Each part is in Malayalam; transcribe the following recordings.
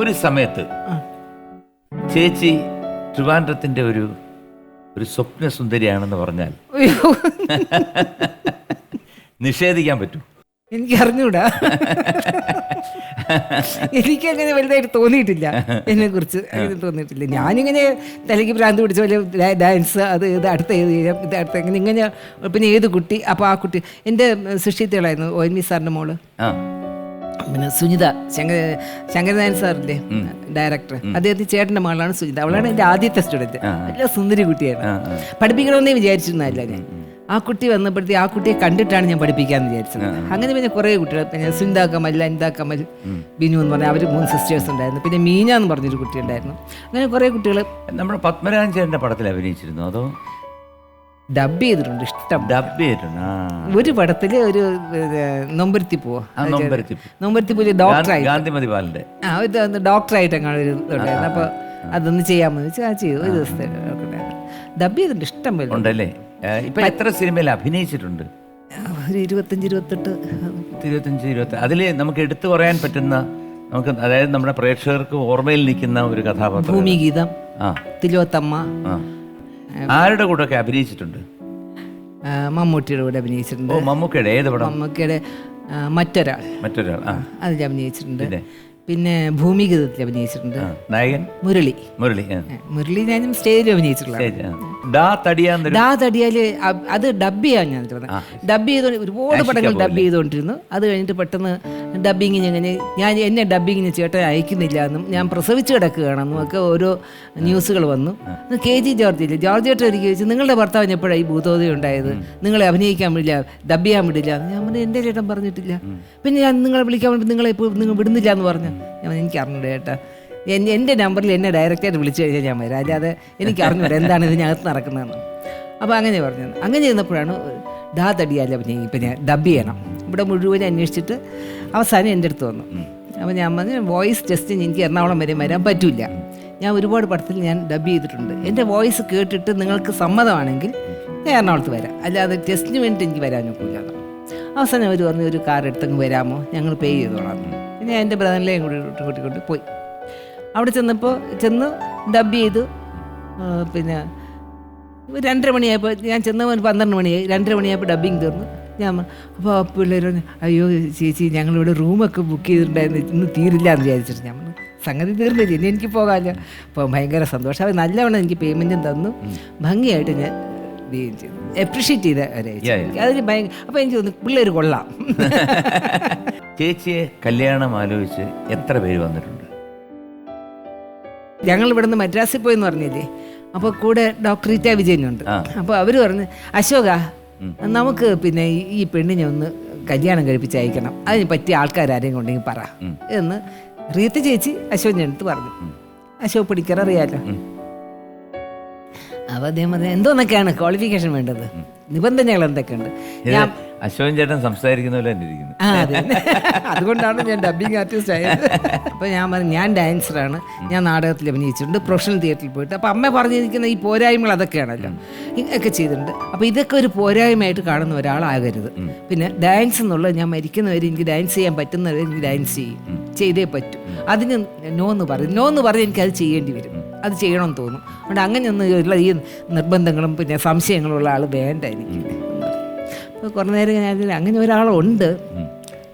ഒരു സമയത്ത് ചേച്ചി ട്രിവാൻഡ്രത്തിന്റെ ഒരു ഒരു സ്വപ്ന സുന്ദരിയാണെന്ന് പറഞ്ഞാൽ നിഷേധിക്കാൻ പറ്റും. എനിക്ക് അറിഞ്ഞൂടാ എനിക്കങ്ങനെ വലുതായിട്ട് തോന്നിയിട്ടില്ല. എന്നെ കുറിച്ച് അങ്ങനെ തോന്നിയിട്ടില്ല. ഞാനിങ്ങനെ തലയ്ക്ക് ഭ്രാന്ത് പിടിച്ച പോലെ ഡാൻസ് അത് ഇത് അടുത്ത ഏത് ഇത് അടുത്ത ഇങ്ങനെ ഇങ്ങനെ പിന്നെ ഏത് കുട്ടി അപ്പോൾ ആ കുട്ടി എന്റെ സൃഷ്ടിത്തേളായിരുന്നു ഒ എൻ വി സാറിന്റെ മോൾ. പിന്നെ സുനിത ശങ്കര ശങ്കരനായൻ സാറില്ലേ? ഡയറക്ടർ. അദ്ദേഹത്തിന്റെ ചേട്ടന്റെ മകളാണ് സുനിത അവളാണ് എന്റെ ആദ്യത്തെ സ്റ്റുഡന്റ് നല്ല സുന്ദരി കുട്ടിയാണ്. പഠിപ്പിക്കണമെന്നേ വിചാരിച്ചിരുന്നല്ല ഞാൻ. ആ കുട്ടി വന്നപ്പോഴത്തേ ആ കുട്ടിയെ കണ്ടിട്ടാണ് ഞാൻ പഠിപ്പിക്കാന്ന് വിചാരിച്ചത്. അങ്ങനെ പിന്നെ കുറേ കുട്ടികൾ പിന്നെ സുനിത കമൽ അനിത കമൽ ബിനു എന്ന് പറഞ്ഞാൽ അവർ മൂന്ന് സിസ്റ്റേഴ്സ് ഉണ്ടായിരുന്നു. പിന്നെ മീന എന്ന് പറഞ്ഞൊരു കുട്ടി ഉണ്ടായിരുന്നു. അങ്ങനെ കുറേ കുട്ടികൾ നമ്മുടെ പത്മരാജൻ ചേട്ടന്റെ പടത്തിൽ അഭിനയിച്ചിരുന്നു അതോ? ഡബ് ചെയ്തിട്ടുണ്ട് ഇഷ്ടം. ഡബ് ചെയ്തിട്ടുണ്ട് ഒരു പടത്തിൽ ഒരു നൊമ്പരത്തി പോവാ. നൊമ്പരത്തി ഡോക്ടറായി ഗാന്ധിമതി ബാലന്റെ ആ ഇത് ഡോക്ടറായിട്ട് അങ്ങനെ ഒരു ഇതുണ്ടായിരുന്നു അപ്പൊ അതൊന്ന് ചെയ്യാമെന്ന് വെച്ചാൽ ആ ചെയ്തു. ഒരു ദിവസത്തെ ഡബ് ചെയ്തിട്ടുണ്ട് ഇഷ്ടം പോലെ. ഉണ്ടല്ലേ? ഇപ്പൊ എത്ര സിനിമയിൽ അഭിനയിച്ചിട്ടുണ്ട്? ഒരു ഇരുപത്തഞ്ച് ഇരുപത്തെട്ട്. ഇരുപത്തഞ്ച് ഇരുപത്തി അതിൽ നമുക്ക് എടുത്തു പറയാൻ പറ്റുന്ന നമുക്ക് അതായത് നമ്മുടെ പ്രേക്ഷകർക്ക് ഓർമ്മയിൽ നിൽക്കുന്ന ഒരു കഥാപാത്രം. ഭൂമിഗീതം തിലോത്തമ്മ ആരുടെ കൂടെ ഒക്കെ അഭിനയിച്ചിട്ടുണ്ട് മമ്മൂട്ടിയുടെ കൂടെ ഓ അഭിനയിച്ചിട്ടുണ്ട് മമ്മൂക്കയുടെ ഏത് പടം? മമ്മൂക്കയുടെ മറ്റൊരാൾ. മറ്റൊരാൾ ആ. അതിൽ അഭിനയിച്ചിട്ടുണ്ട്. പിന്നെ? ഭൂമിഗതത്തിൽ അഭിനയിച്ചിട്ടുണ്ട്. നായകൻ? മുരളി. മുരളി മുരളി ഞാനും സ്റ്റേജിൽ അഭിനയിച്ചിട്ടുള്ള തടിയാൽ അത് ഡബ് ചെയ്യാൻ ഞാൻ ഡബ് ചെയ്തോണ്ട് ഒരുപാട് പടങ്ങൾ ഡബ് ചെയ്തുകൊണ്ടിരുന്നു അത് കഴിഞ്ഞിട്ട് പെട്ടെന്ന് ഡബിങ്ങിന് ഇങ്ങനെ ഞാൻ എന്നെ ഡബ്ബിങ്ങിന് ചേട്ടൻ അയക്കുന്നില്ല എന്നും ഞാൻ പ്രസവിച്ച് കിടക്കുകയാണെന്നും ഒക്കെ ഓരോ ന്യൂസുകൾ വന്നു. കെ ജി ജോർജ് ഇല്ല? ജോർജ് ചേട്ടൻ ഒരു ചോദിച്ചു നിങ്ങളുടെ ഭർത്താവിന് എപ്പോഴാണ് ഈ ഭൂതോദയം ഉണ്ടായത്? നിങ്ങളെ അഭിനയിക്കാൻ വിടില്ല ഡബ് ചെയ്യാൻ വിടില്ല? എന്ന് ഞാൻ പറഞ്ഞു എന്റെ ചേട്ടൻ പറഞ്ഞിട്ടില്ല. പിന്നെ ഞാൻ നിങ്ങളെ വിളിക്കാൻ വേണ്ടി നിങ്ങളെ ഇപ്പോൾ നിങ്ങൾ വിടുന്നില്ല എന്ന് പറഞ്ഞു. ഞാൻ എനിക്ക് അറിഞ്ഞൂടെ ചേട്ടാ. എൻ- എന്റെ നമ്പറിൽ എന്നെ ഡയറക്റ്റായിട്ട് വിളിച്ചു കഴിഞ്ഞാൽ ഞാൻ വരാം. അല്ലാതെ എനിക്ക് അറിഞ്ഞൂടെ എന്താണ് ഇതിനകത്ത് നടക്കുന്നതെന്ന്. അപ്പോൾ അങ്ങനെ പറഞ്ഞു. അങ്ങനെ ചെയ്യുന്നപ്പോഴാണ് ഡാ ഇപ്പം ഞാൻ ഡബ് ചെയ്യണം. ഇവിടെ മുഴുവൻ അന്വേഷിച്ചിട്ട് അവസാനം എന്റെ അടുത്ത് വന്നു. അപ്പോൾ ഞാൻ പറഞ്ഞു വോയിസ് ടെസ്റ്റിന് എനിക്ക് എറണാകുളം വരെ വരാൻ പറ്റില്ല ഞാൻ ഒരുപാട് പടത്തിൽ ഞാൻ ഡബ് ചെയ്തിട്ടുണ്ട്. എന്റെ വോയിസ് കേട്ടിട്ട് നിങ്ങൾക്ക് സമ്മതമാണെങ്കിൽ ഞാൻ എറണാകുളത്ത് വരാം. അല്ലാതെ ടെസ്റ്റിന് വേണ്ടിയിട്ട് എനിക്ക് വരാൻ നോക്കില്ല അവസാനം അവർ പറഞ്ഞു ഒരു കാർ എടുത്തങ്ങ് വരാമോ? ഞങ്ങൾ പേ ചെയ്തോളാം. പിന്നെ ഞാൻ എന്റെ ബ്രദറിനെയും കൂടി കൂട്ടിക്കൊണ്ട് പോയി. അവിടെ ചെന്നപ്പോൾ ചെന്ന് ഡബ് ചെയ്തു. പിന്നെ രണ്ടര മണിയായപ്പോൾ ഞാൻ ചെന്നപ്പോൾ ഒരു പന്ത്രണ്ട് മണിയായി. രണ്ടര മണിയായപ്പോൾ ഡബ്ബിങ് തീർന്നു. ഞാൻ അപ്പോൾ പിള്ളേർ പറഞ്ഞു അയ്യോ ചേച്ചി ഞങ്ങളിവിടെ റൂമൊക്കെ ബുക്ക് ചെയ്തിട്ടുണ്ടായിരുന്നു ഇന്ന് തീരില്ല എന്ന് വിചാരിച്ചിട്ട് ഞാൻ സംഗതി തീർന്നില്ല ഇനി എനിക്ക് പോകാമല്ലോ അപ്പോൾ ഭയങ്കര സന്തോഷം. അവർ നല്ലവണ്ണം എനിക്ക് പേയ്മെന്റും തന്നു. ഭംഗിയായിട്ട് ഞാൻ ചെയ്യുകയും ചെയ്തു. അപ്രിഷ്യേറ്റ് ചെയ്ത ഒരാഴ്ച. അതിന് ഭയങ്കര അപ്പോൾ എനിക്ക് തോന്നുന്നു പിള്ളേർ കൊള്ളാം. ചേച്ചിയെ കല്യാണം ആലോചിച്ച് എത്ര പേര് വന്നിട്ടുണ്ട്? ഞങ്ങൾ ഇവിടുന്ന് മദ്രാസിൽ പോയെന്ന് പറഞ്ഞില്ലേ? അപ്പോൾ കൂടെ ഡോക്ടർ ഇറ്റ വിജയനുണ്ട്. ആ. അപ്പോൾ അവർ പറഞ്ഞ് അശോക നമുക്ക് പിന്നെ ഈ- പെണ്ണിനെ ഒന്ന് കല്യാണം കഴിപ്പിച്ച് അയക്കണം അതിന് പറ്റിയ ആൾക്കാരാരെയും കൊണ്ടെങ്കിൽ പറ. എന്ന് റീത്ത് ചേച്ചി അശോകന്റെ അടുത്ത് പറഞ്ഞു. അശോക് പണിക്കർ അറിയാലോ? അപ്പോൾ അദ്ദേഹം പറഞ്ഞു എന്തോന്നൊക്കെയാണ് ക്വാളിഫിക്കേഷൻ വേണ്ടത്? നിബന്ധനകൾ എന്തൊക്കെയുണ്ട്? ഞാൻ അശോകൻ ചേട്ടൻ സംസാരിക്കുന്ന പോലെ തന്നെ ഇരിക്കുന്നു. ആ, അതെ. അതുകൊണ്ടാണ് ഞാൻ ഡബിങ് ആർട്ടിസ്റ്റ് ആയത്. അപ്പോൾ ഞാൻ പറഞ്ഞു ഞാൻ ഡാൻസറാണ് ഞാൻ നാടകത്തിൽ അഭിനയിച്ചിട്ടുണ്ട് പ്രൊഫഷണൽ തിയേറ്ററിൽ പോയിട്ട്. അപ്പോൾ അമ്മ പറഞ്ഞിരിക്കുന്ന ഈ പോരായ്മകൾ അതൊക്കെയാണല്ലോ. ഒക്കെ ചെയ്തിട്ടുണ്ട്. അപ്പോൾ ഇതൊക്കെ ഒരു പോരായ്മയായിട്ട് കാണുന്ന ഒരാളാകരുത്. പിന്നെ ഡാൻസ് എന്നുള്ളത് ഞാൻ മരിക്കുന്നവരെ എനിക്ക് ഡാൻസ് ചെയ്യാൻ പറ്റുന്നവരെ എനിക്ക് ഡാൻസ് ചെയ്യും ചെയ്തേ പറ്റൂ. അതിന് നോ എന്ന് പറയും. നോ എന്ന് പറഞ്ഞ് എനിക്കത് ചെയ്യേണ്ടി വരും. അത് ചെയ്യണമെന്ന് തോന്നും. അതുകൊണ്ട് അങ്ങനെയൊന്നും ഉള്ള ഈ നിർബന്ധങ്ങളും പിന്നെ സംശയങ്ങളും ഉള്ള ആൾ വേണ്ട എനിക്ക് കുറേ നേരം ഞാൻ അങ്ങനെ ഒരാളുണ്ട്.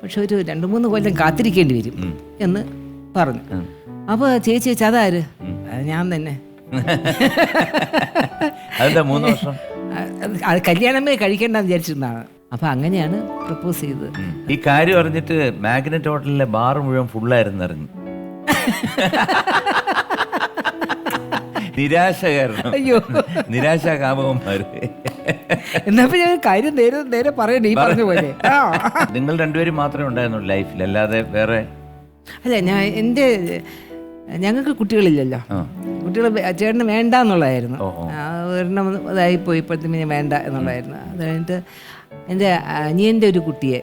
പക്ഷെ ഒരു രണ്ട് മൂന്ന് കൊല്ലം കാത്തിരിക്കേണ്ടി വരും എന്ന് പറഞ്ഞു. അപ്പോൾ ചേച്ചി ചേച്ചി അതാര്? അത് ഞാൻ തന്നെ. അതെന്താ മൂന്ന് വർഷം? അത് അത് കല്യാണമേ കഴിക്കേണ്ടെന്ന് വിചാരിച്ചിരുന്നതാണ്. അപ്പൊ അങ്ങനെയാണ് പ്രപ്പോസ് ചെയ്തത്. ഈ കാര്യം അറിഞ്ഞിട്ട് മാഗ്നറ്റ് ഹോട്ടലിലെ ബാർ മുഴുവൻ ഫുള്ളായിരുന്നു അറിഞ്ഞു. നിരാശ കാരണം അയ്യോ. നിരാശ കാമകന്മാര് എന്നപ്പോൾ ഞാൻ കാര്യം നേരെ നേരെ പറയണ്ടേ ഈ പറഞ്ഞ പോലെ. നിങ്ങൾ രണ്ടുപേരും മാത്രമേ ഉണ്ടായിരുന്നുള്ളൂ ലൈഫിൽ അല്ലാതെ വേറെ അല്ല ഞാൻ എന്റെ ഞങ്ങൾക്ക് കുട്ടികളില്ലല്ലോ. കുട്ടികൾ ചേട്ടന് വേണ്ട എന്നുള്ളതായിരുന്നു. ഒരെണ്ണം ഇതായി പോയി ഇപ്പോഴത്തെ വേണ്ട എന്നുള്ളതായിരുന്നു. അത് കഴിഞ്ഞിട്ട് എന്റെ അനിയന്റെ ഒരു കുട്ടിയെ.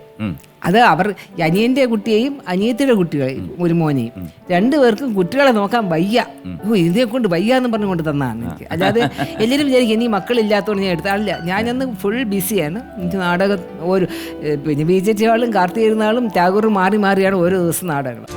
അത് അവർ അനിയന്റെ കുട്ടിയെയും അനിയത്തിയുടെ കുട്ടികളെയും ഒരു മോനെയും. രണ്ടുപേർക്കും കുട്ടികളെ നോക്കാൻ വയ്യ. ഓ ഇതിനെ കൊണ്ട് വയ്യ എന്ന് പറഞ്ഞുകൊണ്ട് തന്നാണ് എനിക്ക്. അല്ലാതെ എല്ലാവരും വിചാരിക്കും ഇനി മക്കളില്ലാത്തതുകൊണ്ട് ഞാൻ എടുത്താളില്ല. ഞാനന്ന് ഫുൾ ബിസിയാണ് എനിക്ക് നാടകം ഒരു പിന്നെ ബി ജെ ടി ആളും കാർത്തികരുന്നാളും നാളും ടാഗോറും മാറി മാറിയാണ് ഓരോ ദിവസം നാടകങ്ങൾ.